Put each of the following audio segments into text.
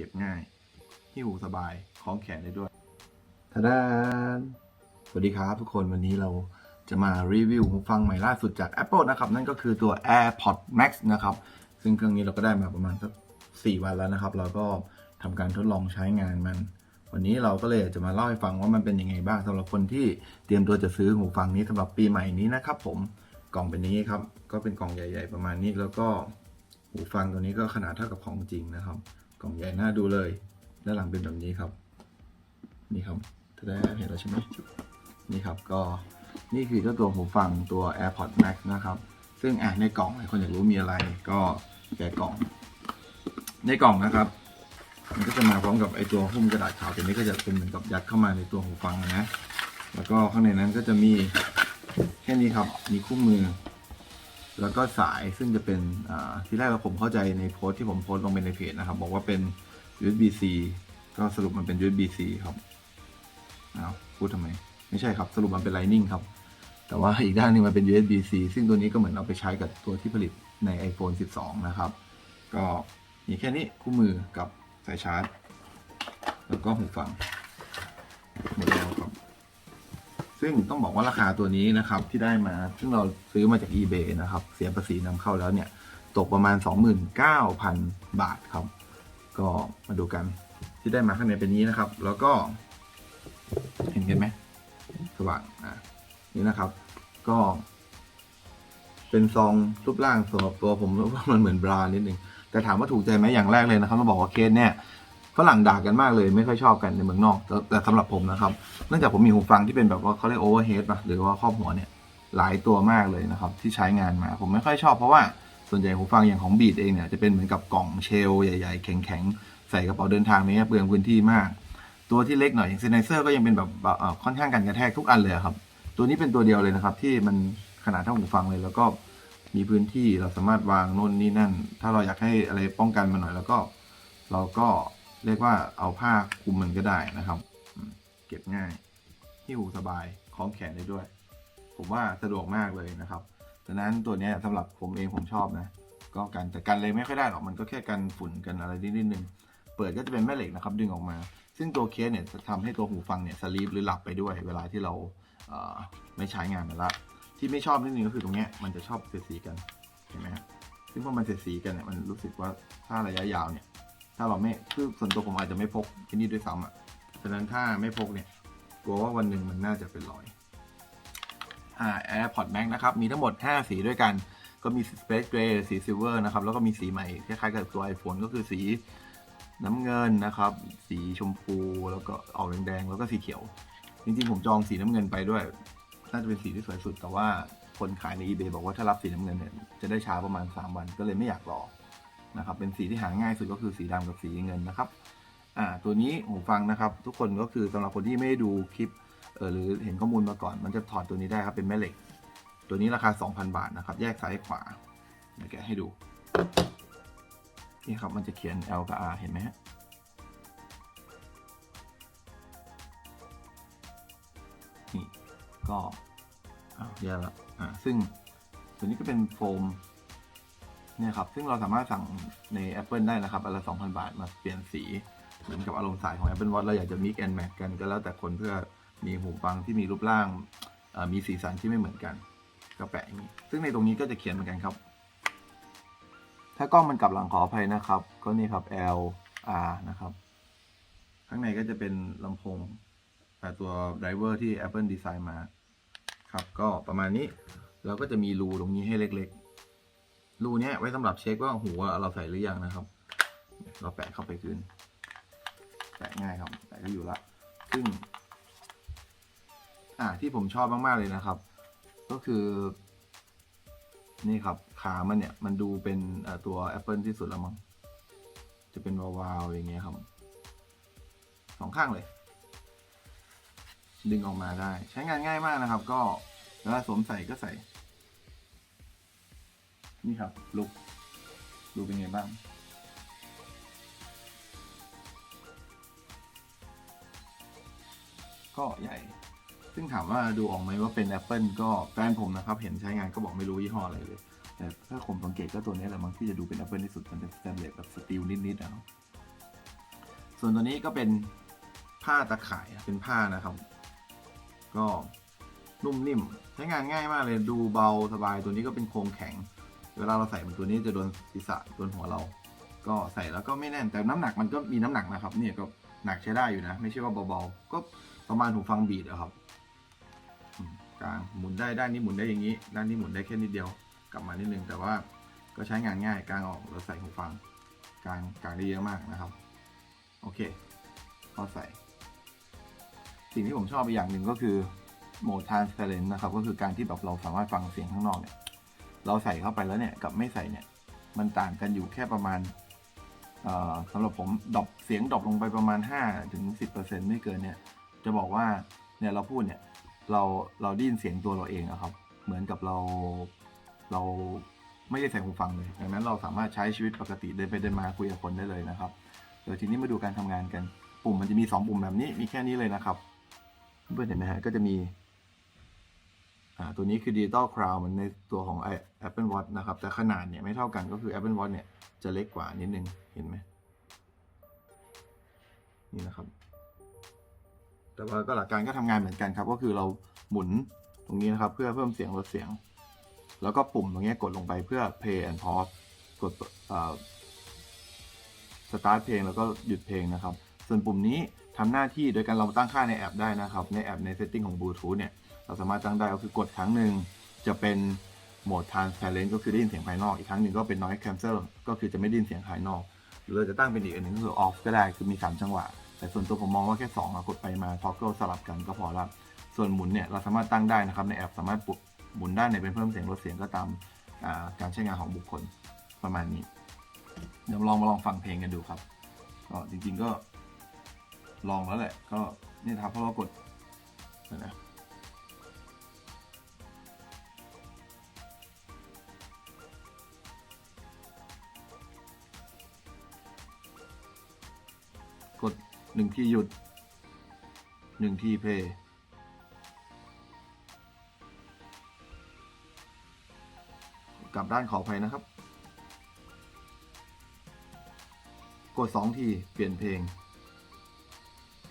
เก็บง่ายหิ้วสบายคล้องแขนได้ด้วยทาดานสวัสดีครับทุกคนวันนี้เราจะมารีวิวหูฟังใหม่ล่าสุดจาก Apple นะครับ นั่นก็คือตัว AirPods Max นะครับ ซึ่งเครื่องนี้เราก็ได้มาประมาณสัก4วันแล้วนะครับ เราก็ทำการทดลองใช้งานมัน วันนี้เราก็เลยจะมาเล่าให้ฟังว่ามันเป็นยังไงบ้างสำหรับคนที่เตรียมตัวจะซื้อหูฟังนี้สำหรับปีใหม่นี้นะครับผมกล่องเป็นนี้ครับก็เป็นกล่องใหญ่ ๆ ประมาณนี้แล้วก็หูฟังตัวนี้ก็ขนาดเท่ากับของจริงนะครับ กล่องใหญ่น่าดูเลย ด้านหลังเป็นแบบนี้ครับ นี่ครับจะได้เห็นแล้วใช่ไหมนี่ครับก็นี่คือเจ้าตัวหูฟังตัว AirPods Max นะครับ ซึ่งอะในกล่องหลายคนอยากรู้มีอะไรก็แกะกล่อง ในกล่องนะครับ มันก็จะมาพร้อมกับไอตัวหุ้มกระดาษขาวตัวนี้ก็จะเป็นเหมือนกับยัดเข้ามาในตัวหูฟังนะ แล้วก็ข้างในนั้นก็จะมีแค่นี้ครับ มีคู่มือ แล้วก็สายซึ่งจะเป็นที่แรกผมเข้าใจในโพสต์ที่ผมโพสต์ลงไปในเพจนะครับ บอกว่าเป็น USB-C ก็สรุปมันเป็น USB-C ครับอ้าวพูดทำไม ไม่ใช่ครับ สรุปมันเป็น Lightning ครับ แต่ว่าอีกด้านนึงมันเป็น USB-C ซึ่งตัวนี้ก็เหมือนเอาไปใช้กับตัวที่ผลิตใน iPhone 12 นะครับ ก็มีแค่นี้คู่มือกับสายชาร์จ แล้วก็หูฟังหมดแล้ว ซึ่งต้องบอกว่าราคาตัวนี้นะครับที่ได้มาซึ่งเราซื้อมาจาก eBay นะครับ เสียภาษีนำเข้าแล้วเนี่ย ตกประมาณ 29,000 บาทครับ ก็มาดูกันที่ได้มาข้างในเป็นนี้นะครับ แล้วก็ เห็นกันไหมสว่างอะนี่นะครับ ก็ เป็นซองรูปร่างสำหรับตัวผมว่ามันเหมือนบรานิดนึงแต่ถามว่าถูกใจไหมอย่างแรกเลยนะครับต้องบอกว่าเคสเนี่ย ฝรั่งด่ากันมากเลยไม่ค่อยชอบกันในเมืองนอก แต่แต่สำหรับผมนะครับเนื่องจากผมมีหูฟังที่เป็นแบบว่าเขาเรียกโอเวอร์เฮดป่ะหรือว่าครอบหัวเนี่ยหลายตัวมากเลยนะครับที่ใช้งานมา ผมไม่ค่อยชอบเพราะว่าส่วนใหญ่หูฟังอย่างของบีดเองเนี่ยจะเป็นเหมือนกับกล่องเชลใหญ่ ๆ แข็งๆ ใส่กระเป๋าเดินทางนี้เปลืองพื้นที่มาก ตัวที่เล็กหน่อยอย่างเซนเซอร์ก็ยังเป็นแบบค่อนข้างกันกระแทกทุกอันเลยครับ ตัวนี้เป็นตัวเดียวเลยนะครับ ที่มันขนาดเท่าหูฟังเลย แล้วก็มีพื้นที่เราสามารถวางโน่นนี่นั่น ถ้าเราอยากให้อะไรป้องกันมันหน่อยแล้วก็ เราก็ เรียกว่าเอาผ้าคลุมมันก็ได้นะครับ เก็บง่ายหิ้วสบายคล้องแขนได้ด้วย ผมว่าสะดวกมากเลยนะครับดังนั้นตัวนี้ยสำหรับผมเองผมชอบนะ ก็กันแต่กันเลยไม่ค่อยได้หรอกมันก็แค่กันฝุ่นกันอะไรนิดนึงเปิดก็จะเป็นแม่เหล็กนะครับดึงออกมา ซึ่งตัวเคสเนี่ยจะทำให้ตัวหูฟังเนี่ยสลีปหรือหลับไปด้วย เวลาที่เราเไม่ใช้งานมันละที่ไม่ชอบนิดนึงก็คือตรงเนี้ยมันจะชอบเสียดสีกันเห็นไหมฮะซึ่งพอมันเสียดสีกันเนี่ยมันรู้สึกว่าถ้าระยะยาวเนี่ย ถ้าเราไม่คือส่วนตัวผมอาจจะไม่พกที่นี่ด้วยซ้ำอะฉะนั้นถ้าไม่พกเนี่ยกลัวว่าวันหนึ่งมันน่าจะเป็นรอยอ่า AirPods Max นะครับ มีทั้งหมด 5 สีด้วยกัน ก็มี Space Gray สี Silver นะครับ แล้วก็มีสีใหม่คล้ายๆกับตัว iPhone ก็คือสีน้ำเงินนะครับ สีชมพูแล้วก็ออกแดงๆ แล้วก็สีเขียว จริงๆ ผมจองสีน้ำเงินไปด้วย น่าจะเป็นสีที่สวยสุด แต่ว่าคนขายใน eBay บอกว่าถ้ารับสีน้ำเงินเนี่ยจะได้ช้าประมาณ 3 วันก็เลยไม่อยากรอ นะครับ เป็นสีที่หาง่ายสุดก็คือสีดำกับสีเงินนะครับอ่าตัวนี้หูฟังนะครับ ทุกคนก็คือสำหรับคนที่ไม่ได้ดูคลิปเออหรือเห็นข้อมูลมาก่อน มันจะถอดตัวนี้ได้ครับเป็นแม่เหล็ก ตัวนี้ราคา 2,000 บาทนะครับ แยกซ้ายขวาเดี๋ยวแกะให้ดูนี่ครับมันจะเขียน L กับ R เห็นไหมฮะนี่ก็อ้าวแย่ละอ่าซึ่งตัวนี้ก็เป็นโฟม เนี่ยครับ ซึ่งเราสามารถสั่งใน Apple ได้นะครับอันละ2,000 บาทมาเปลี่ยนสีเหมือนกับอารมณ์สายของ Apple Watch เราอยากจะ mix and match กันก็แล้วแต่คนเพื่อมีหูฟังที่มีรูปร่างมีสีสันที่ไม่เหมือนกัน ก็แปะอย่างนี้ ซึ่งในตรงนี้ก็จะเขียนเหมือนกันครับ ถ้ากล้องมันกลับหลังขออภัยนะครับ ก็นี่ครับ L R นะครับ ข้างในก็จะเป็นลำโพงแต่ตัวไดรเวอร์ที่ Apple ดีไซน์มาครับ ก็ประมาณนี้เราก็จะมีรูตรงนี้ให้เล็ก รูนี้ไว้สำหรับเช็คว่าหูเราใส่หรือยังนะครับ เราแปะเข้าไปคืน แปะง่ายครับแปะก็อยู่ละซึ่ง อ่าที่ผมชอบมาก ๆ เลยนะครับ ก็คือ นี่ครับขามันเนี่ย มันดูเป็นเอ่อตัว Apple ที่สุดแล้วมั้งจะเป็นวาวๆอย่างเงี้ยครับสองข้างเลย ดึงออกมาได้ ใช้งานง่ายมากนะครับ ก็เวลาสวมใส่ก็ใส่ นี่ครับลุกดูเป็นไงบ้าง ก็ใหญ่ ซึ่งถามว่าดูออกไหมว่าเป็น Apple ก็แฟนผมนะครับ เห็นใช้งานก็บอกไม่รู้ยี่ห้ออะไรเลย แต่ถ้าผมสังเกตก็ตัวนี้แหละมั้งที่จะดูเป็น Apple ที่สุดมันเป็นสแตนเลสแบบสตีลนิดๆอะเนะส่วนตัวนี้ก็เป็นผ้าตะข่ายเป็นผ้านะครับ ก็นุ่มนิ่ม ใช้งานง่ายมากเลยดูเบาสบายตัวนี้ก็เป็นโครงแข็ง เวลาเราใส่มันตัวนี้จะโดนศีรษะโดนหัวเรา ก็ใส่แล้วก็ไม่แน่นแต่น้ำหนักมันก็มีน้ำหนักนะครับ เนี่ยก็หนักใช้ได้อยู่นะ ไม่ใช่ว่าเบาๆก็ประมาณหูฟังบีดอะครับกลางหมุนได้ด้านนี้หมุนได้อย่างนี้ ด้านนี้หมุนได้แค่นิดเดียว กลับมานิดนึงแต่ว่าก็ใช้งานง่ายกลางออกแล้วใส่หูฟังกลางกลางได้เยอะมากนะครับโอเคพอใส่ สิ่งที่ผมชอบอีกอย่างหนึ่งก็คือโหมด transparent นะครับ ก็คือการที่แบบเราสามารถฟังเสียงข้างนอกเนี่ย เราใส่เข้าไปแล้วเนี่ยกับไม่ใส่เนี่ย มันต่างกันอยู่แค่ประมาณสำหรับผมดรอปเสียงดรอปลงไปประมาณ5ถึง10%ไม่เกินเนี่ย จะบอกว่าเนี่ยเราพูดเนี่ยเราเราได้ยินเสียงตัวเราเองอะครับ เหมือนกับเราเราไม่ได้ใส่หูฟังเลย ดังนั้นเราสามารถใช้ชีวิตปกติเดินไปเดินมาคุยกับคนได้เลยนะครับเดี๋ยวทีนี้มาดูการทำงานกัน ปุ่มมันจะมี 2 ปุ่มแบบนี้มีแค่นี้เลยนะครับ เพื่อนเห็นไหมฮะก็จะมี ตัวนี้คือ Digital Crown มันในตัวของ Apple Watch นะครับ แต่ขนาดเนี่ยไม่เท่ากันก็คือ Apple Watch เนี่ยจะเล็กกว่านิดนึง เห็นไหมนี่นะครับ แต่ว่าก็หลักการก็ทำงานเหมือนกันครับ ก็คือเราหมุนตรงนี้นะครับ เพื่อเพิ่มเสียงลดเสียง แล้วก็ปุ่มตรงนี้กดลงไปเพื่อ play and pause กดสตาร์ทเพลงแล้วก็หยุดเพลงนะครับ ส่วนปุ่มนี้ทำหน้าที่โดยการเราตั้งค่าในแอปได้นะครับ ในแอปใน setting ของ Bluetooth เนี่ย เราสามารถตั้งได้ก็คือกดครั้งหนึ่งจะเป็นโหมด transparent ก็คือได้ยินเสียงภายนอกอีกครั้งหนึ่งก็เป็น noise cancel ก็คือจะไม่ได้ยินเสียงภายนอก หรือเราจะตั้งเป็นอีกอันหนึ่งก็คือ off ก็ได้คือมี 3 จังหวะ แต่ส่วนตัวผมมองว่าแค่2อะกดไปมา toggle สลับกันก็พอละส่วนหมุนเนี่ยเราสามารถตั้งได้นะครับในแอปสามารถปุดหมุนได้านเป็นเพิ่มเสียงลดเสียงก็ตามาการใช้งานของบุคคลประมาณนี้ เดี๋ยวลองมาลองฟังเพลงกันดูครับก็จริง ๆก็ลองแล้วแหละ ก็นี่ครับเพราะเรากดนะ หนึ่งทีหยุดหนึ่งทีเพย์กลับด้านขออภัยนะครับ กดสองที เปลี่ยนเพลง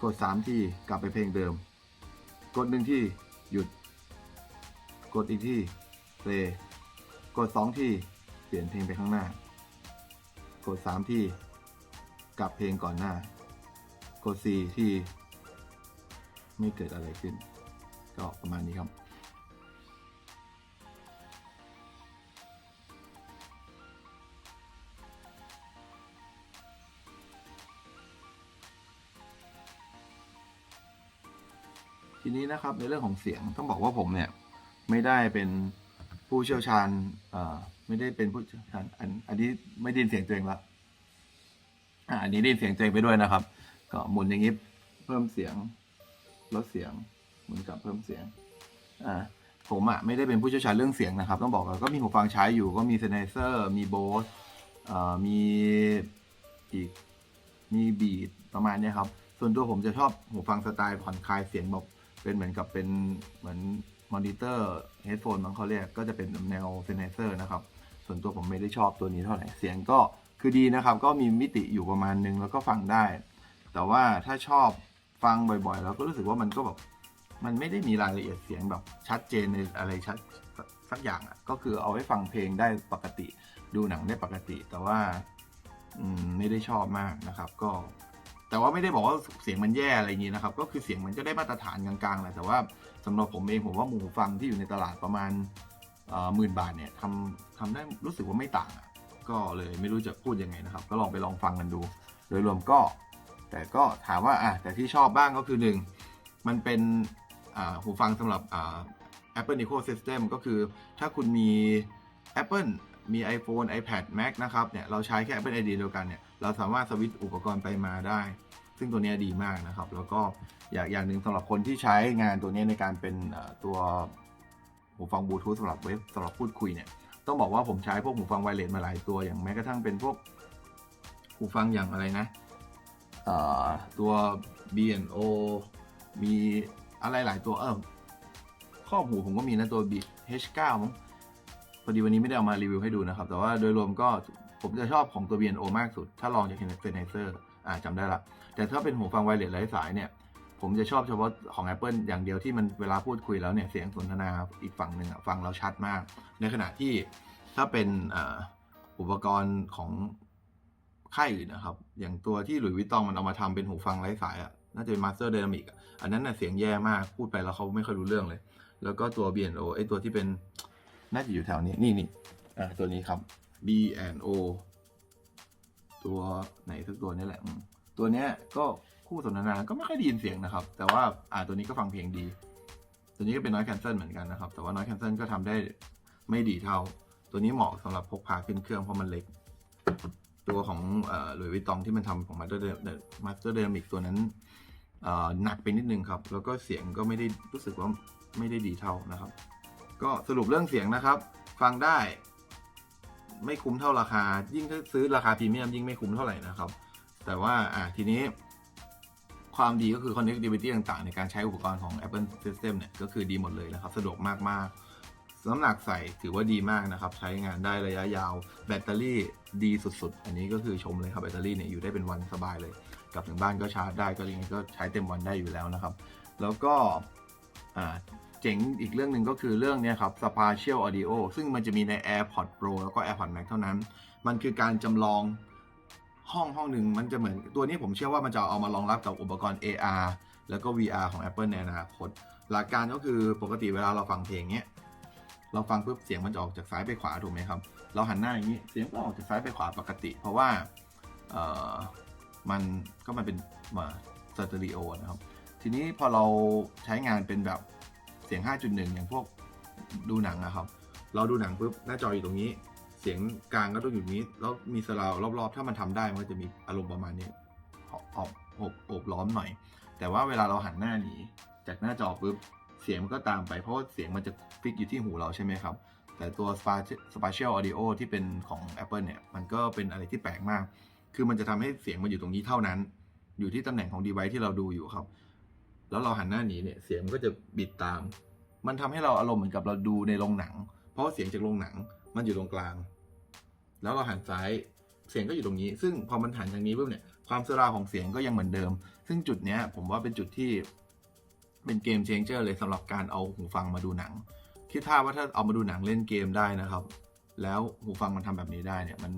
กดสามที กลับไปเพลงเดิม กดหนึ่งทีหยุด กดอีกทีเพลย์กดสองที เปลี่ยนเพลงไปข้างหน้า กดสามที กลับเพลงก่อนหน้า กด C ที่ไม่เกิดอะไรขึ้น ก็ประมาณนี้ครับทีนี้นะครับในเรื่องของเสียงต้องบอกว่าผมเนี่ยไม่ได้เป็นผู้เชี่ยวชาญอ่อไม่ได้เป็นผู้เชี่ยวชาญอันอันนี้ไม่ได้ยินเสียงตัวเองละอันนี้ได้ยินเสียงตัวเองไปด้วยนะครับ ก็หมุนอย่างนี้เพิ่มเสียงลดเสียงหมุนกลับเพิ่มเสียงอ่าผมอะไม่ได้เป็นผู้เชี่ยวชาญเรื่องเสียงนะครับ ต้องบอกก่อนก็มีหูฟังใช้อยู่ก็มีเซนเซอร์มีโบสเอ่อมีอีกมีบีดประมาณนี้ครับ ส่วนตัวผมจะชอบหูฟังสไตล์ผ่อนคลายเสียงแบบเป็นเหมือนกับเป็นเหมือนมอนิเตอร์เฮดโฟนบางเขาเรียกก็จะเป็นแนวเซนเซอร์นะครับ ส่วนตัวผมไม่ได้ชอบตัวนี้เท่าไหร่เสียงก็คือดีนะครับ ก็มีมิติอยู่ประมาณนึงแล้วก็ฟังได้ แต่ว่าถ้าชอบฟังบ่อยๆ แล้วก็รู้สึกว่ามันก็แบบมันไม่ได้มีรายละเอียดเสียงแบบชัดเจนในอะไรชัดสักอย่างอะก็คือเอาไว้ฟังเพลงได้ปกติ ดูหนังได้ปกติ แต่ว่าอืมไม่ได้ชอบมากนะครับ ก็ แต่ว่าไม่ได้บอกว่าเสียงมันแย่อะไรอย่างนี้นะครับ ก็คือเสียงมันก็ได้มาตรฐานกลางๆแหละแต่ว่าสำหรับผมเองผมว่าหมูฟังที่อยู่ในตลาดประมาณหมื่นบาทเนี่ยทำทำได้รู้สึกว่าไม่ต่าง ก็เลยไม่รู้จะพูดยังไงนะครับ ก็ลองไปลองฟังกันดู โดยรวมก็ แต่ก็ถามว่าอะแต่ที่ชอบบ้างก็คือหนึ่งมันเป็นหูฟังสำหรับ Apple Ecosystem ก็คือถ้าคุณมี Apple มี iPhone iPad Mac นะครับเนี่ยเราใช้แค่ Apple ID เดียวกันเนี่ยเราสามารถสวิตช์อุปกรณ์ไปมาได้ ซึ่งตัวเนี้ยดีมากนะครับ แล้วก็อย่างอย่างหนึ่งสำหรับคนที่ใช้งานตัวเนี้ยในการเป็นตัวหูฟังบลูทูธสำหรับเว็บสำหรับพูดคุยเนี่ยต้องบอกว่าผมใช้พวกหูฟังไวเลสมาหลายตัวอย่างแม้กระทั่งเป็นพวกหูฟังอย่างอะไรนะ ตัว B&O มีอะไรหลายตัวเออครอหูผมก็มีนะตัว B H9 มั้งพอดีวันนี้ไม่ได้เอามารีวิวให้ดูนะครับ แต่ว่าโดยรวมก็ผมจะชอบของตัว B&O มากสุด ถ้าลองจากเซนไฮเซอร์อ่าจำได้ละแต่ถ้าเป็นหูฟังไวเลสไร้สายเนี่ยผมจะชอบเฉพาะของ Apple อย่างเดียวที่มันเวลาพูดคุยแล้วเนี่ยเสียงสนทนาอีกฝั่งหนึ่งฟังเราชัดมาก ในขณะที่ถ้าเป็นอุปกรณ์ของ ค่ายอื่นนะครับ อย่างตัวที่หลุยวิตตองมันเอามาทำเป็นหูฟังไร้สายอะน่าจะเป็น Master Dynamic อะอันนั้นน่ะเสียงแย่มากพูดไปแล้วเขาไม่ค่อยรู้เรื่องเลย แล้วก็ตัว B&O ไอตัวที่เป็นน่าจะอยู่แถวนี้นี่นี่อ่าตัวนี้ครับ B&O ตัวไหนสักตัวนี่แหละ ตัวเนี้ยก็คู่สนทนาก็ไม่ค่อยได้ยินเสียงนะครับ แต่ว่าอ่าตัวนี้ก็ฟังเพลงดี ตัวนี้ก็เป็น noise cancel เหมือนกันนะครับ แต่ว่า noise cancel ก็ทำได้ไม่ดีเท่า ตัวนี้เหมาะสำหรับพกพาขึ้นเครื่องเพราะมันเล็ก ตัวของหลุยส์วิตตองที่มันทำของ Master Dynamic Master Dynamic ตัวนั้นหนักไปนิดนึงครับ แล้วก็เสียงก็ไม่ได้รู้สึกว่าไม่ได้ดีเท่านะครับ ก็สรุปเรื่องเสียงนะครับ ฟังได้ ไม่คุ้มเท่าราคา ยิ่งถ้าซื้อราคาพรีเมียมยิ่งไม่คุ้มเท่าไหร่นะครับ แต่ว่าอะทีนี้ ความดีก็คือ connectivity ต่างๆ ในการใช้อุปกรณ์ของ Apple System เนี่ยก็คือดีหมดเลยนะครับ สะดวกมากๆ น้ำหนักใส่ถือว่าดีมากนะครับ ใช้งานได้ระยะยาว แบตเตอรี่ดีสุดๆ อันนี้ก็คือชมเลยครับแบตเตอรี่เนี่ยอยู่ได้เป็นวันสบายเลย กลับถึงบ้านก็ชาร์จได้ก็ยังไงก็ใช้เต็มวันได้อยู่แล้วนะครับ แล้วก็เจ๋งอีกเรื่องหนึ่งก็คือเรื่องเนี้ยครับ Spatial Audio ซึ่งมันจะมีใน AirPods Pro แล้วก็ AirPods Max เท่านั้น มันคือการจำลองห้องห้องหนึ่งมันจะเหมือนตัวนี้ผมเชื่อว่ามันจะเอามารองรับกับอุปกรณ์ AR แล้วก็ VR ของ Apple ในอนาคตหลักการก็คือปกติเวลาเราฟังเพลงเนี้ย เราฟังปุ๊บเสียงมันจะออกจากซ้ายไปขวาถูกไหมครับ เราหันหน้าอย่างนี้เสียงก็ออกจากซ้ายไปขวาปกติ เพราะว่าเออมันก็มันเป็นมาสเตอริโอนะครับ ทีนี้พอเราใช้งานเป็นแบบเสียง 5.1 อย่างพวกดูหนังนะครับ เราดูหนังปุ๊บหน้าจออยู่ตรงนี้ เสียงกลางก็ต้องอยู่นี้ แล้วมีสลาวรอบๆ ถ้ามันทำได้มันก็จะมีอารมณ์ประมาณนี้อบอบอบล้อมหน่อย แต่ว่าเวลาเราหันหน้าหนีจากหน้าจอปุ๊บ เสียงมันก็ตามไปเพราะว่าเสียงมันจะฟิกอยู่ที่หูเราใช่ไหมครับ แต่ตัว Spatial Audio ที่เป็นของ Apple เนี่ย มันก็เป็นอะไรที่แปลกมาก คือมันจะทำให้เสียงมันอยู่ตรงนี้เท่านั้น อยู่ที่ตำแหน่งของ device ที่เราดูอยู่ครับ แล้วเราหันหน้าหนีเนี่ย เสียงมันก็จะบิดตาม มันทำให้เราอารมณ์เหมือนกับเราดูในโรงหนัง เพราะว่าเสียงจากโรงหนังมันอยู่ตรงกลาง แล้วเราหันซ้าย เสียงก็อยู่ตรงนี้ ซึ่งพอมันหันทางนี้ปุ๊บเนี่ย ความสลาของเสียงก็ยังเหมือนเดิม ซึ่งจุดเนี้ยผมว่าเป็นจุดที่ เป็นเกมเชนเจอร์เลยสำหรับการเอาหูฟังมาดูหนัง คิดท่าว่าถ้าเอามาดูหนังเล่นเกมได้นะครับ แล้วหูฟังมันทำแบบนี้ได้เนี่ยมัน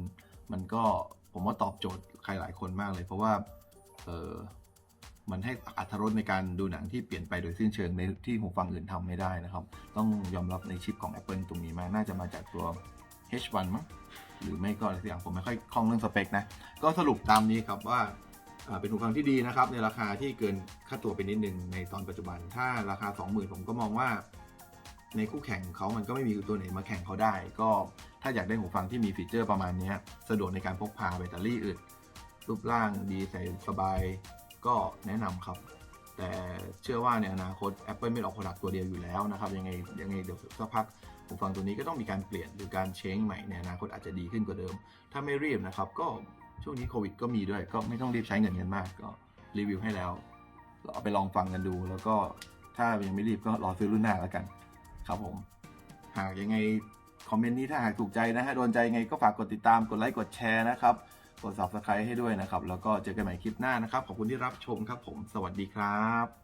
มันก็ผมว่าตอบโจทย์ใครหลายคนมากเลย เพราะว่าเออมันให้อัตรสในการดูหนังที่เปลี่ยนไปโดยสิ้นเชิงในที่หูฟังอื่นทำไม่ได้นะครับ ต้องยอมรับในชิปของ Apple ตรงนี้มากน่าจะมาจากตัว H1 มั้งหรือไม่ก็อะไรสักอย่างผมไม่ค่อยคล่องเรื่องสเปคนะ ก็สรุปตามนี้ครับว่า เป็นหูฟังที่ดีนะครับ ในราคาที่เกินค่าตัวไปนิดนึงในตอนปัจจุบัน ถ้าราคา 20,000 ผมก็มองว่า ในคู่แข่งเขามันก็ไม่มีตัวไหนมาแข่งเขาได้ ก็ถ้าอยากได้หูฟังที่มีฟีเจอร์ประมาณนี้สะดวกในการพกพาแบตเตอรี่อึดรูปร่างดีใส่สบายก็แนะนำครับ แต่เชื่อว่าในอนาคต Apple ไม่ออกผลักตัวเดียวอยู่แล้วนะครับ ยังไงยังไงเดี๋ยวสักพักหูฟังตัวนี้ก็ต้องมีการเปลี่ยนหรือการเชงใหม่ในอนาคตอาจจะดีขึ้นกว่าเดิม ถ้าไม่รีบนะครับก็ ช่วงนี้โควิดก็มีด้วย ก็ไม่ต้องรีบใช้เงินกันมากก็รีวิวให้แล้วเอาไปลองฟังกันดู แล้วก็ถ้ายังไม่รีบก็รอซื้อรุ่นหน้าแล้วกัน ครับผม หากยังไงคอมเมนต์นี้ถ้าหากถูกใจนะฮะโดนใจยังไงก็ฝากกดติดตามกดไลค์กดแชร์นะครับ กด subscribe ให้ด้วยนะครับ แล้วก็เจอกันใหม่คลิปหน้านะครับ ขอบคุณที่รับชมครับผม สวัสดีครับ